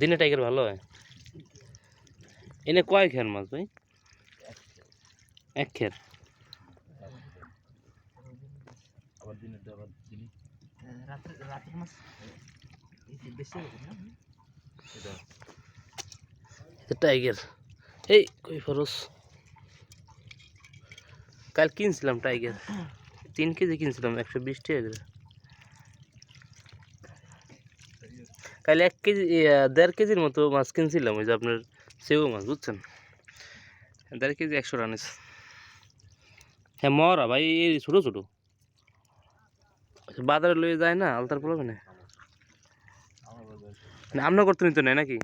দিনে টাইগার ভালো হয়? এনে কয় খের মাছ ভাই? এক খের। টাইগার এই কই ফরস? কাল কিনছিলাম টাইগার তিন কেজি কিনছিলাম একশো বিশ টাকা করে। কাল এক কেজি দেড় কেজির মতো মাছ কিনছিলাম, ওই যে আপনার সেও মাছ, বুঝছেন? দেড় কেজি একশো রানিস হ্যাঁ মরা ভাই, এই ছোটো ছোটো। বাজারে লয়ে যায় না, আলতার পড়বে না আপনার করতে নিতে নেয় নাকি?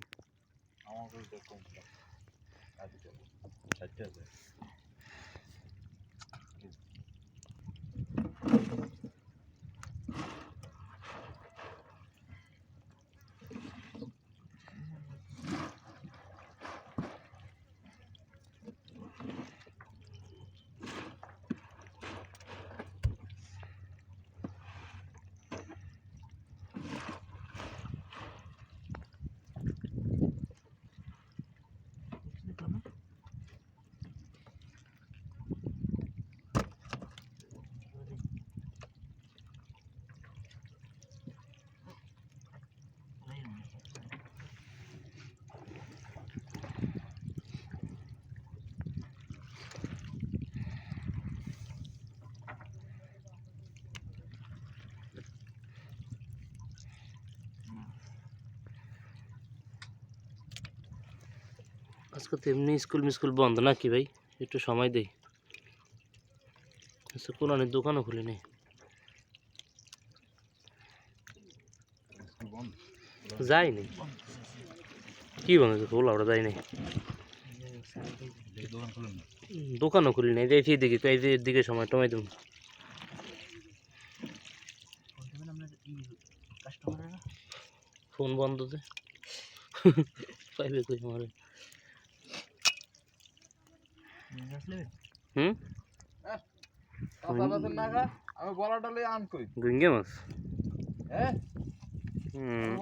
আজকে তো এমনি স্কুল মিস্কুল বন্ধ নাকি ভাই? একটু সময় দেই। আচ্ছা কোরআনের দোকানও খুলে নেই। যাইনি কি বন্ধ? খোলা ওটা যাইনি না দোকানও খুলি নাই। এই যে দিকে এই দিকে সময় টমাই দেবো ফোন বন্ধ যে পাইবে কই আমার? হুম? আমি বলাটা লই আন কই গঙ্গে মাছ হ্যাঁ হুম